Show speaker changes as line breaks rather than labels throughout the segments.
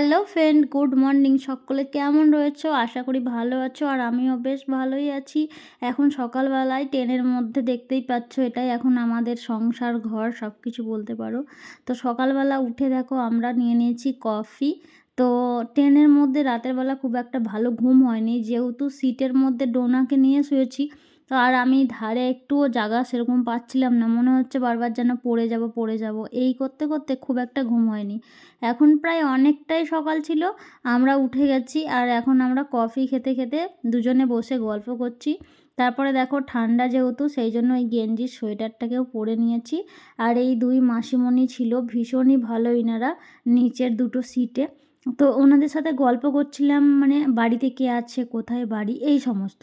Hello friend good morning সকলে কেমন রয়েছো? আশা করি ভালো আছো আর আমিও বেশ ভালোই আছি। এখন সকালবেলায় ট্রেনের মধ্যে দেখতেই পাচ্ছ, এটাই এখন আমাদের সংসার, ঘর সব কিছু বলতে পারো। তো সকালবেলা উঠে দেখো আমরা নিয়ে নিয়েছি কফি। তো ট্রেনের মধ্যে রাতের বেলা খুব একটা ভালো ঘুম হয়নি। যেহেতু সিটের মধ্যে ডোনাকে নিয়ে শুয়েছি তো আর আমি ধারে একটুও জায়গা সেরকম পাচ্ছিলাম না। মনে হচ্ছে বারবার যেন পড়ে যাব পড়ে যাব। এই করতে করতে খুব একটা ঘুম হয়নি। এখন প্রায় অনেকটাই সকাল ছিল, আমরা উঠে গেছি আর এখন আমরা কফি খেতে খেতে দুজনে বসে গল্প করছি। তারপরে দেখো ঠান্ডা যেহেতু, সেই জন্য এই গেঞ্জির সোয়েটারটাকেও পরে নিয়েছি। আর এই দুই মাসিমণি ছিল, ভীষণই ভালো ইনারা, নিচের দুটো সিটে। তো ওনাদের সাথে গল্প করছিলাম মানে বাড়িতে কে আছে কোথায় বাড়ি এই সমস্ত।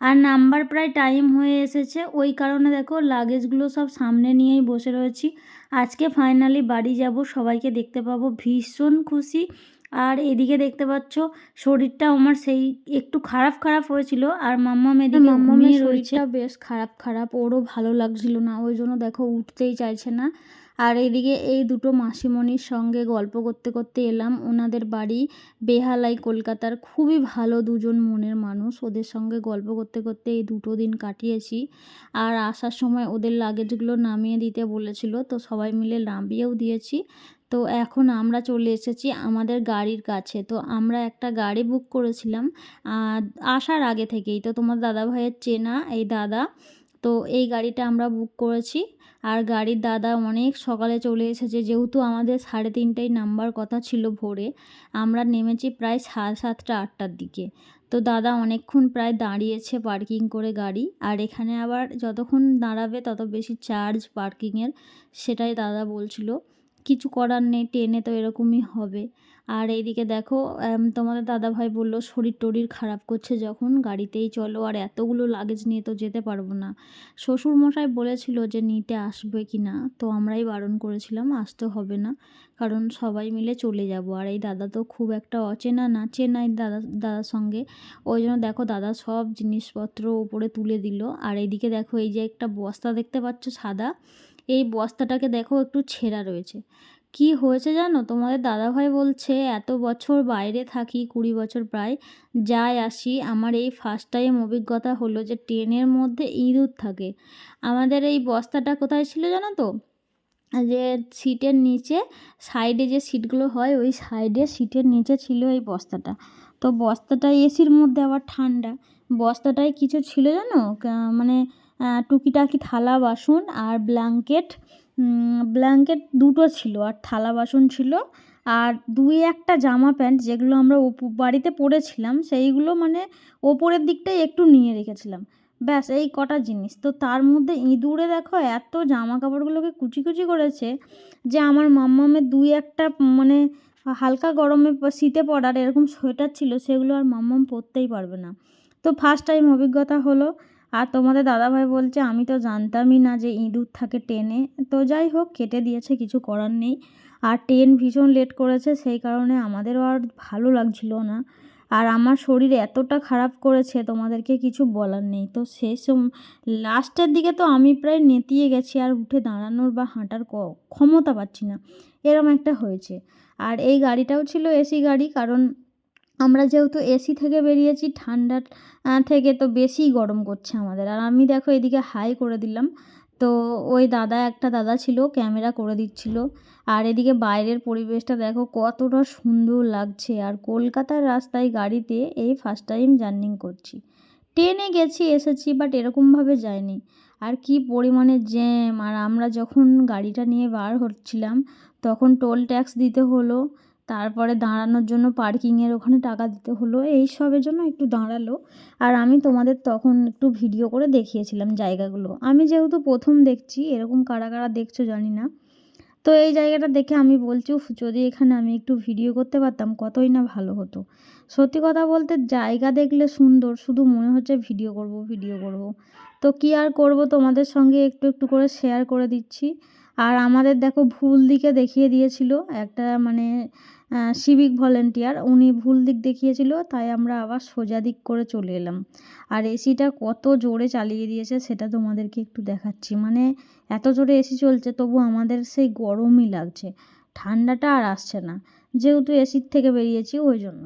আর নাম্বার প্রায় টাইম হয়ে এসেছে ওই কারণে দেখো লাগেজগুলো সব সামনে নিয়েই বসে রয়েছি। আজকে ফাইনালি বাড়ি যাব সবাইকে দেখতে পাবো ভীষণ খুশি। আর এদিকে দেখতে পাচ্ছ শরীরটা আমার সেই একটু খারাপ খারাপ হয়েছিল আর মাম্মা মেদি মাম্মামের শরীরটা বেশ খারাপ খারাপ ওরও ভালো লাগছিল না ওই জন্য দেখো উঠতেই চাইছে না। আর এদিকে এই দুটো মাসিমণির সঙ্গে গল্প করতে করতে এলাম। ওনাদের বাড়ি বেহালাই, কলকাতার। খুবই ভালো দুজন মনের মানুষ। ওদের সঙ্গে গল্প করতে করতে এই দুটো দিন কাটিয়েছি। আর আসার সময় ওদের লাগেজগুলো নামিয়ে দিতে বলেছিল। তো সবাই মিলে নামিয়েও দিয়েছি। তো এখন আমরা চলে এসেছি আমাদের গাড়ির কাছে। তো আমরা একটা গাড়ি বুক করেছিলাম আসার আগে থেকেই। তো তোমার দাদা ভাইয়ের চেনা এই দাদা। তো এই গাড়িটা আমরা বুক করেছি। আর গাড়ির দাদা অনেক সকালে চলে এসেছে, যেহেতু আমাদের সাড়ে তিনটায় নাম্বার কথা ছিল ভোরে। আমরা নেমেছি প্রায় সাড়ে সাতটা, আটটার দিকে। তো দাদা অনেকক্ষণ প্রায় দাঁড়িয়েছে পার্কিং করে গাড়ি। আর এখানে আবার যতক্ষণ দাঁড়াবে, তত বেশি চার্জ পার্কিংয়ের সেটাই দাদা বলছিল। কিছু করার নেই ট্রেনে তো এরকমই হবে। আর এইদিকে দেখো তোমাদের দাদাভাই বলল, শরীর টরির খারাপ করছে যখন, গাড়িতেই চলো, আর এতগুলো লাগেজ নিয়ে তো যেতে পারব না। শ্বশুর মশাই বলেছিল যে, নিতে আসবে কি না? তো আমরাই বারণ করেছিলাম, আসতে হবে না। কারণ সবাই মিলে চলে যাব। আর এই দাদা তো খুব একটা অচেনা না, চেনাই দাদা, দাদার সঙ্গে। ওই জন্য দেখো, দাদা সব জিনিসপত্র ওপরে তুলে দিল। আর এইদিকে দেখো, এই যে একটা বস্তা দেখতে পাচ্ছ সাদা, এই বস্তাটাকে দেখো একটু ছেঁড়া রয়েছে। কি হয়েছে জানো? তোমাদের দাদাভাই বলছে, এত বছর বাইরে থাকি, কুড়ি বছর প্রায় যাই আসি। আমার এই ফার্স্ট টাইম অভিজ্ঞতা হলো যে ট্রেনের মধ্যে ইঁদুর থাকে। আমাদের এই বস্তাটা কোথায় ছিল জানো তো? যে সিটের নিচে সাইডে যে সিটগুলো হয়, ওই সাইডে সিটের নিচে ছিল এই বস্তাটা। তো বস্তাটা এসির মধ্যে আবার ঠান্ডা। বস্তাটায় কিছু ছিল জানো? মানে টুকিটাকি থালা, বাসন আর ব্ল্যাঙ্কেট ব্ল্যাঙ্কেট দুটো ছিল, আর থালা বাসন ছিল, আর দুই একটা জামা প্যান্ট যেগুলো আমরা বাড়িতে পরেছিলাম, সেইগুলো মানে ওপরের দিকটাই একটু নিয়ে রেখেছিলাম। ব্যাস, এই কটা জিনিস। তো তার মধ্যে ইঁদুরে দেখো, এত জামা কাপড়গুলোকে কুচি কুচি করেছে যে আমার মাম্মামের দুই একটা মানে হালকা গরমে শীতে পড়ার এরকম সোয়েটার ছিল, সেগুলো আর মাম্মাম পরতেই পারবে না। তো ফার্স্ট টাইম অভিজ্ঞতা হলো আর তোমাদের দাদাভাই বলছে, আমি তো জানতামই না যে ইঁদুর থাকে ট্রেনে তো যাই হোক, কেটে দিয়েছে, কিছু করার নেই। আর ট্রেন ভীষণ লেট করেছে, সেই কারণে আমাদেরও আর ভালো লাগছিল না। আর আমার শরীর এতটা খারাপ করেছে, তোমাদেরকে কিছু বলার নেই। তো শেষ লাস্টের দিকে তো আমি প্রায় নেতিয়ে গেছি, আর উঠে দাঁড়ানোর বা হাঁটার ক্ষমতা পাচ্ছি না। এরম একটা হয়েছে। আর এই গাড়িটাও ছিল এসি গাড়ি, কারণ আমরা যেহেতু এসি থেকে বেরিয়েছি, ঠান্ডা থেকে তো বেশিই গরম করছে আমাদের। আর আমি দেখো এদিকে হাই করে দিলাম। তো ওই দাদা, একটা দাদা ছিল ক্যামেরা করে দিচ্ছিল। আর এদিকে বাইরের পরিবেশটা দেখো কতটা সুন্দর লাগছে। আর কলকাতার রাস্তায় গাড়িতে এই ফার্স্ট টাইম জার্নিং করছি। ট্রেনে গেছি, এসেছি বাট এরকমভাবে যায়নি আর কি পরিমাণে জ্যাম আর আমরা যখন গাড়িটা নিয়ে বার হচ্ছিলাম, তখন টোল ট্যাক্স দিতে হলো। তারপরে দাঁড়ানোর জন্য পার্কিংয়ের ওখানে টাকা দিতে হলো। এই সবের জন্য একটু দাঁড়াল। আর আমি তোমাদের তখন একটু ভিডিও করে দেখিয়েছিলাম জায়গাগুলো। আমি যেহেতু প্রথম দেখছি, এরকম কারা কারা দেখছ জানি না। তো এই জায়গাটা দেখে আমি বলছি যদি এখানে আমি একটু ভিডিও করতে পারতাম, কতই না ভালো হতো। সত্যি কথা বলতে জায়গা দেখলে সুন্দর, শুধু মনে হচ্ছে ভিডিও করব ভিডিও করব। তো কী আর করব তোমাদের সঙ্গে একটু একটু করে শেয়ার করে দিচ্ছি। আর আমাদের দেখো ভুল দিকে দেখিয়ে দিয়েছিল একটা মানে সিভিক ভলেন্টিয়ার উনি ভুল দিক দেখিয়েছিল, তাই আমরা আবার সোজা দিক করে চলে এলাম। আর এসিটা কত জোরে চালিয়ে দিয়েছে সেটা তোমাদেরকে একটু দেখাচ্ছি। মানে এত জোরে এসি চলছে, তবু আমাদের সেই গরমই লাগছে। ঠান্ডাটা আর আসছে না, যেহেতু এসির থেকে বেরিয়েছি, ওই জন্য।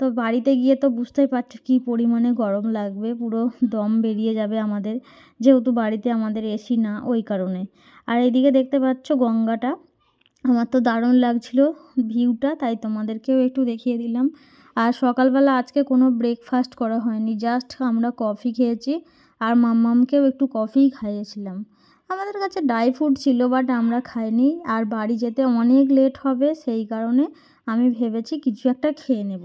তো বাড়িতে গিয়ে তো বুঝতেই পারছ কী পরিমাণে গরম লাগবে, পুরো দম বেরিয়ে যাবে আমাদের। যেহেতু বাড়িতে আমাদের এসি না, ওই কারণে। আর এদিকে দেখতে পাচ্ছ গঙ্গাটা, আমার তো দারুণ লাগছিল ভিউটা, তাই তোমাদেরকেও একটু দেখিয়ে দিলাম। আর সকালবেলা আজকে কোনো ব্রেকফাস্ট করা হয়নি জাস্ট আমরা কফি খেয়েছি, আর মাম্মামকেও একটু কফিই খাইয়েছিলাম। আমাদের কাছে ড্রাই ফ্রুট ছিল বাট আমরা খাইনি। আর বাড়ি যেতে অনেক লেট হবে, সেই কারণে আমি ভেবেছি কিছু একটা খেয়ে নেব।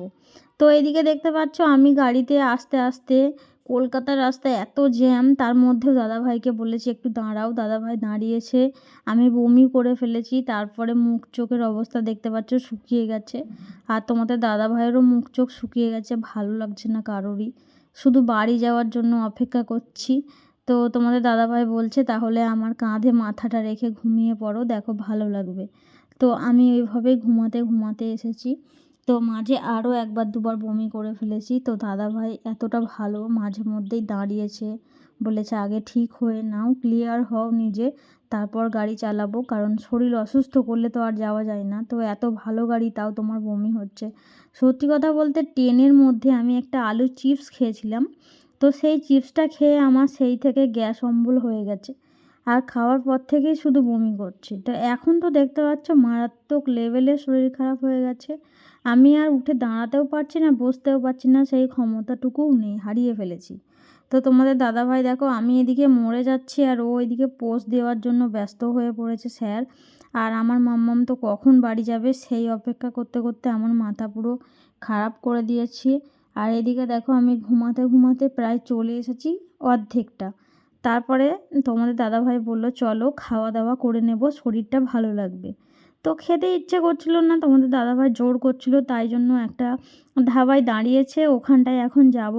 তো এইদিকে দেখতে পাচ্ছ, আমি গাড়িতে আস্তে আস্তে কলকাতার রাস্তায় এত জ্যাম তার মধ্যেও দাদাভাইকে বলেছি, একটু দাঁড়াও, দাদাভাই দাঁড়িয়েছে। আমি বমি করে ফেলেছি, তারপরে মুখ চোখের অবস্থা দেখতে পাচ্ছ, শুকিয়ে গেছে। আর তোমাদের দাদাভাইয়েরও মুখ চোখ শুকিয়ে গেছে, ভালো লাগছে না কারোরই। শুধু বাড়ি যাওয়ার জন্য অপেক্ষা করছি। তো তোমাদের দাদাভাই বলছে, তাহলে আমার কাঁধে মাথাটা রেখে ঘুমিয়ে পড়ো, দেখো ভালো লাগবে। তো আমি ওইভাবেই ঘুমাতে ঘুমাতে এসেছি। তো মাঝে আরও একবার দুবার বমি করে ফেলেছি। তো দাদাভাই এতটা ভালো মাঝে মধ্যেই দাঁড়িয়েছে, বলেছে, আগে ঠিক হয়ে নাও, ক্লিয়ার হও নিজে, তারপর গাড়ি চালাবো, কারণ শরীর অসুস্থ করলে তো আর যাওয়া যায় না। তো এত ভালো গাড়ি, তাও তোমার বমি হচ্ছে। সত্যি কথা বলতে, ট্রেনের মধ্যে আমি একটা আলু চিপস খেয়েছিলাম। তো সেই চিপসটা খেয়ে আমার সেই থেকে গ্যাস অম্বল হয়ে গেছে। আর খাওয়ার পর থেকেই শুধু বমি করছি। তো এখন তো দেখতে পাচ্ছ মারাত্মক লেভেলে শরীর খারাপ হয়ে গেছে। আমি আর উঠে দাঁড়াতেও পারছি না, বসতেও পারছি না, সেই ক্ষমতাটুকুও নেই, হারিয়ে ফেলেছি। তো তোমাদের দাদাভাই দেখো, আমি এদিকে মরে যাচ্ছি আর ও এদিকে পোস্ট দেওয়ার জন্য ব্যস্ত হয়ে পড়েছে স্যার। আর আমার মাম্মাম তো কখন বাড়ি যাবে সেই অপেক্ষা করতে করতে আমার মাথা পুরো খারাপ করে দিয়েছি। আর এদিকে দেখো আমি ঘুমাতে ঘুমাতে প্রায় চলে এসেছি অর্ধেকটা। তারপরে তোমাদের দাদাভাই বলল, চলো খাওয়া দাওয়া করে নেব, শরীরটা ভালো লাগবে। তো খেতে ইচ্ছে করছিল না, তোমাদের দাদাভাই জোর করছিল, তাই জন্য একটা ধাবায় দাঁড়িয়েছে, ওখানটায় এখন যাব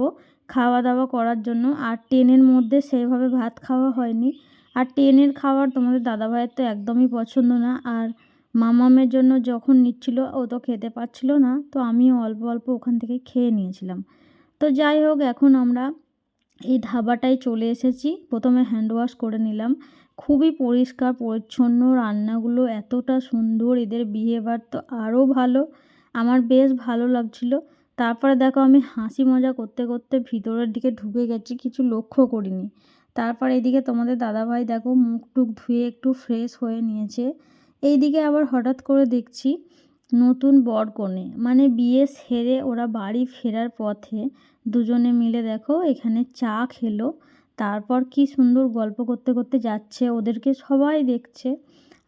খাওয়া দাওয়া করার জন্য। আর ট্রেনের মধ্যে সেভাবে ভাত খাওয়া হয়নি। আর ট্রেনের খাবার তোমাদের দাদাভাইয়ের তো একদমই পছন্দ না। আর মামামের জন্য যখন নিচ্ছিল ও তো খেতে পারছিল না, তো আমিও অল্প অল্প ওখান থেকে খেয়ে নিয়েছিলাম। তো যাই হোক, এখন আমরা এই ধাবাটায় চলে এসেছি। প্রথমে হ্যান্ড ওয়াশ করে নিলাম। খুবই পরিষ্কার, পরিচ্ছন্ন, রান্নাগুলো এতটা সুন্দর, এদের বিহেভিয়ার তো আরও ভালো। আমার বেশ ভালো লাগছিল। তারপরে দেখো, আমি হাসি মজা করতে করতে ভিতরের দিকে ঢুকে গেছি, কিছু লক্ষ্য করিনি। তারপর এদিকে তোমাদের দাদাভাই দেখো, মুখ টুক ধুয়ে একটু ফ্রেশ হয়ে নিয়েছে। এইদিকে আবার হঠাৎ করে দেখছি নতুন বর কনে মানে বিয়ে সেরে ওরা বাড়ি ফেরার পথে দুজনে মিলে দেখো এখানে চা খেলো, তারপর কি সুন্দর গল্প করতে করতে যাচ্ছে, ওদেরকে সবাই দেখছে।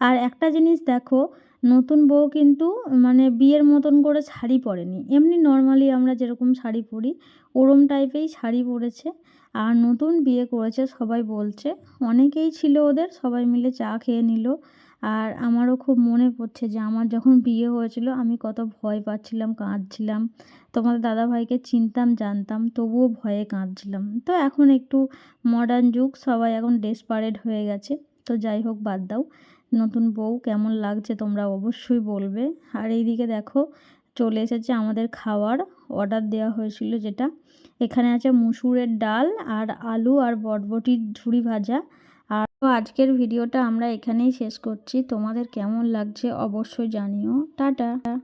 আর একটা জিনিস দেখো, নতুন বউ কিন্তু মানে বিয়ের মতন করে শাড়ি পরেনি। এমনি নর্মালি আমরা যেরকম শাড়ি পরি, ওরম টাইপেই শাড়ি পরেছে। আর নতুন বিয়ে করেছে সবাই বলছে। অনেকেই ছিল ওদের, সবাই মিলে চা খেয়ে নিল। আর আমারও খুব মনে পড়ছে যে আমার যখন বিয়ে হয়েছিল আমি কত ভয় পাচ্ছিলাম, কাঁদছিলাম। তোমাদের দাদাভাইকে চিনতাম, জানতাম, তবুও ভয়ে কাঁদছিলাম। তো এখন একটু মডার্ন যুগ, সবাই এখন ডেসপারেট হয়ে গেছে। তো যাই হোক, বাদ দাও। নতুন বউ, কেমন লাগছে তোমরা অবশ্যই বলবে। আর এইদিকে দেখো, চলে এসেছে আমাদের খাওয়ার। অর্ডার দেওয়া হয়েছিল যেটা। এখানে আছে মুসুরের ডাল আর আলু আর বটবটির ঝুড়ি ভাজা। তো আজকের ভিডিওটা আমরা এখানেই শেষ করছি। তোমাদের কেমন লাগছে অবশ্যই জানিও। টাটা।